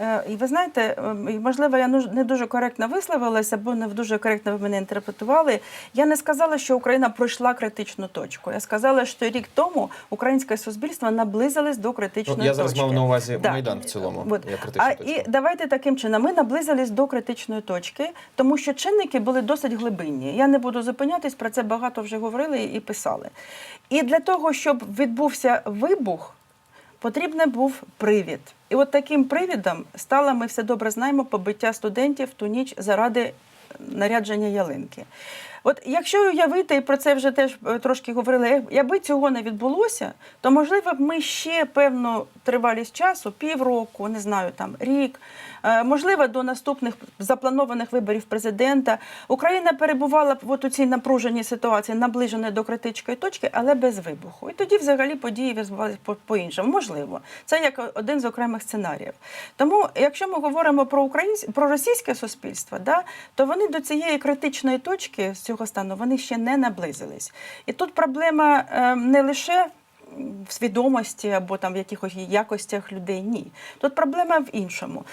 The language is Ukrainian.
Е, І ви знаєте, ем, можливо, я не дуже коректно висловилася, або не дуже коректно ви мене інтерпретували. Я не сказала, що Україна пройшла критичну точку. Я сказала, що рік тому українське суспільство наблизилось до критичної Ну, я зараз мав на увазі Да. Майдан в цілому, От. як критичну а, точку. І давайте таким чином. Ми наблизились до критичної точки, тому що чинники були досить глибинні. Я не буду зупинятись, про це багато вже говорили і писали. І для того, щоб відбувся вибух, потрібен був привід. І от таким привідом стало, ми все добре знаємо, побиття студентів ту ніч заради нарядження ялинки. От якщо уявити, і про це вже теж е, трошки говорили, якби цього не відбулося, то можливо б ми ще певну тривалість часу, півроку, не знаю, там рік, е, можливо, до наступних запланованих виборів президента, Україна перебувала б от у цій напруженій ситуації, наближена до критичної точки, але без вибуху. І тоді взагалі події відбувалися по- по-іншому. Можливо, це як один з окремих сценаріїв. Тому, якщо ми говоримо про українсь... про російське суспільство, да, то вони до цієї критичної точки з цього стану вони ще не наблизились. І тут проблема е, не лише в свідомості або там в якихось якостях людей. Ні. Тут проблема в іншому.